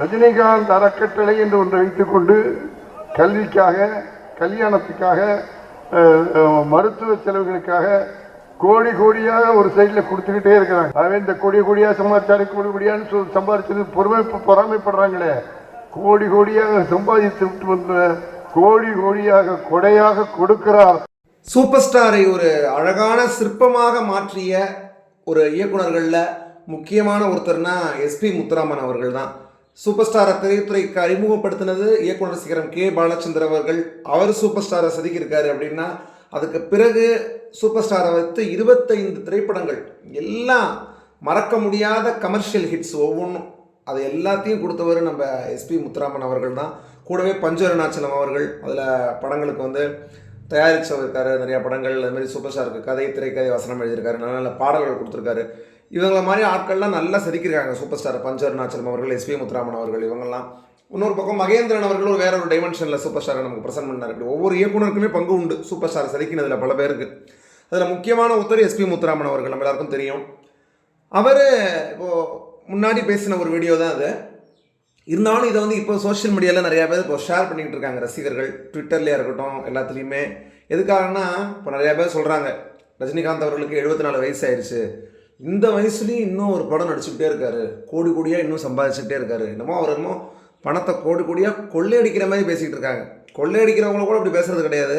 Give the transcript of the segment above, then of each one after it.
ரஜினிகாந்த் அறக்கட்டளை என்று ஒன்றை வைத்துக்கொண்டு கல்விக்காக கல்யாணத்துக்காக மருத்துவ செலவுகளுக்காக கோடி கோடியாக ஒரு சைடில் கொடுத்துக்கிட்டே இருக்கிறாங்க. ஆகவே இந்த கோடி கோடியாக சம்பாதிச்சாரு கோடி கோடியான்னு சொல்லி சம்பாதிச்சது பொறுமை பொறாமைப்படுறாங்களே. கோடி கோடியாக சம்பாதித்து விட்டு வந்த கோடி கோடியாக கொடையாக கொடுக்கிறார். சூப்பர் ஸ்டாரை ஒரு அழகான சிற்பமாக மாற்றிய ஒரு இயக்குனர்களில் முக்கியமான ஒருத்தர்னா எஸ்பி முத்துராமன் அவர்கள் தான் சூப்பர் ஸ்டாரை திரைத்துறைக்கு அறிமுகப்படுத்தினது இயக்குனர் சிகரம் கே பாலச்சந்தர் அவர்கள். அவர் சூப்பர் ஸ்டாரை செதுக்கியிருக்காரு அப்படின்னா அதுக்கு பிறகு சூப்பர் ஸ்டாரை வைத்து இருபத்தைந்து திரைப்படங்கள் எல்லாம் மறக்க முடியாத கமர்ஷியல் ஹிட்ஸ் ஒவ்வொன்றும் அது எல்லாத்தையும் கொடுத்தவர் நம்ம எஸ்பி முத்துராமன் அவர்கள் தான். கூடவே பஞ்சு அருணாச்சலம் அவர்கள் அதில் படங்களுக்கு வந்து தயாரித்தவர் இருக்காரு நிறையா படங்கள். அதுமாதிரி சூப்பர் ஸ்டாருக்கு கதை திரைக்கதை வசனம் எழுதியிருக்காரு நல்ல நல்ல பாடல்கள் கொடுத்துருக்காரு. இவங்களை மாதிரி ஆட்கள்லாம் நல்லா செதுக்கியிருக்காங்க. சூப்பர் ஸ்டார் பஞ்சு அருணாச்சலம் அவர்கள் எஸ்பி முத்துராமன் அவர்கள் இவங்கெல்லாம். இன்னொரு பக்கம் மகேந்திரன் அவர்களும் வேற ஒரு டைமென்ஷனில் சூப்பர் ஸ்டாரை நமக்கு ப்ரெசென்ட் பண்ணார். இப்படி ஒவ்வொரு இயக்குனருக்குமே பங்கு உண்டு. சூப்பர் ஸ்டார் செதுக்கினதில் பல பேருக்கு. அதில் முக்கியமான ஒருத்தர் எஸ்பி முத்துராமன் அவர்கள் நம்ம எல்லாருக்கும் தெரியும். அவர் இப்போது முன்னாடி பேசின ஒரு வீடியோ தான் அது. இருந்தாலும் இதை வந்து இப்போ சோஷியல் மீடியாவில் நிறையா பேர் இப்போ ஷேர் பண்ணிக்கிட்டு இருக்காங்க. ரசிகர்கள் ட்விட்டர்லேயே இருக்கட்டும் எல்லாத்துலேயுமே. எதுக்காகனா இப்போ நிறையா பேர் சொல்கிறாங்க ரஜினிகாந்த் அவர்களுக்கு எழுபத்தி நாலு வயசு ஆயிடுச்சு. இந்த வயசுலேயும் இன்னும் ஒரு படம் நடிச்சுக்கிட்டே இருக்காரு. கோடி கோடியாக இன்னும் சம்பாதிச்சுக்கிட்டே இருக்காரு. என்னமோ அவர் என்னமோ பணத்தை கோடி கோடியாக கொள்ளையடிக்கிற மாதிரி பேசிக்கிட்டு இருக்காங்க. கொள்ளையடிக்கிறவங்கள கூட அப்படி பேசுறது கிடையாது.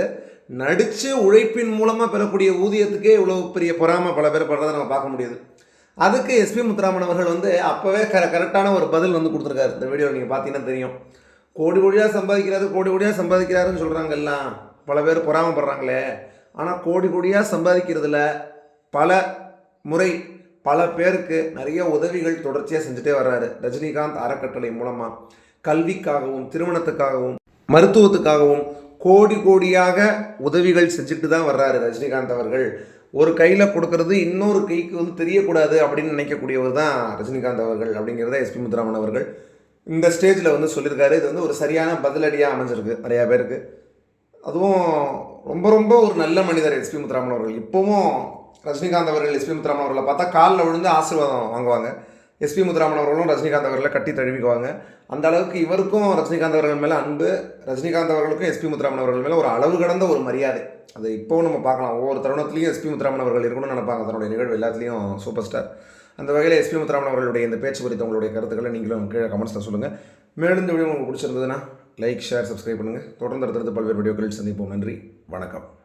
நடித்து உழைப்பின் மூலமாக பெறக்கூடிய ஊதியத்துக்கே இவ்வளோ பெரிய பொறாமை பல பேர் படுறதை நம்ம பார்க்க முடியுது. அதுக்கு எஸ்பி முத்துராமன் அவர்கள் வந்து அப்போவே க கரெக்டான ஒரு பதில் வந்து கொடுத்துருக்காரு. இந்த வீடியோ நீங்கள் பார்த்தீங்கன்னா தெரியும். கோடி கோடியாக சம்பாதிக்கிறாரு கோடி கோடியாக சம்பாதிக்கிறாருன்னு சொல்கிறாங்க எல்லாம். பல பேர் பொறாமப்படுறாங்களே. ஆனால் கோடி கோடியாக சம்பாதிக்கிறதுல பல முறை பல பேருக்கு நிறைய உதவிகள் தொடர்ச்சியாக செஞ்சுட்டே வர்றாரு. ரஜினிகாந்த் அறக்கட்டளை மூலமாக கல்விக்காகவும் திருமணத்துக்காகவும் மருத்துவத்துக்காகவும் கோடி கோடியாக உதவிகள் செஞ்சுட்டு தான் வர்றாரு ரஜினிகாந்த் அவர்கள். ஒரு கையில் கொடுக்கறது இன்னொரு கைக்கு வந்து தெரியக்கூடாது அப்படின்னு நினைக்கக்கூடியவர் தான் ரஜினிகாந்த் அவர்கள் அப்படிங்கிறத எஸ்பி முத்துராமன் அவர்கள் இந்த ஸ்டேஜில் வந்து சொல்லியிருக்காரு. இது வந்து ஒரு சரியான பதிலடியாக அமைஞ்சிருக்கு நிறையா பேருக்கு. அதுவும் ரொம்ப ரொம்ப ஒரு நல்ல மனிதர் எஸ்பி முத்துராமன் அவர்கள். இப்போவும் ரஜினிகாந்த் அவர்கள் எஸ்பி முத்துராமன் அவர்களை பார்த்தா காலில் விழுந்து ஆசீர்வாதம் வாங்குவாங்க. எஸ்பி முத்துராமன் அவர்களும் ரஜினிகாந்த் அவர்களை கட்டி தழுவிக்குவாங்க. அந்த அளவுக்கு இவருக்கும் ரஜினிகாந்த் அவர்கள் மேலே அன்பு ரஜினிகாந்த் அவர்களுக்கும் எஸ்பி முத்துராமன் அவர்கள் மேலே ஒரு அளவு கடந்த ஒரு மரியாதை. அது இப்போவும் நம்ம பார்க்கலாம். ஒவ்வொரு தருணத்துலையும் எஸ்பி முத்துராமன் அவர்கள் இருக்கணும்னு நினைப்பாங்க. தன்னுடைய நிகழ்வு எல்லாத்துலேயும் சூப்பர் ஸ்டார். அந்த வகையில் எஸ்பி முத்துராமன் அவர்களுடைய இந்த பேச்சு குறித்த உங்களுடைய கருத்துக்களை நீங்களும் கீழே கமெண்ட்ஸில் சொல்லுங்கள் மேலும் இந்த வீடியோ உங்களுக்கு பிடிச்சிருந்ததுன்னா லைக் ஷேர் சப்ஸ்கிரைப் பண்ணுங்கள் தொடர்ந்து அடுத்தடுத்து பல்வேறு வீடியோக்களில் சந்திப்போம். நன்றி. வணக்கம்.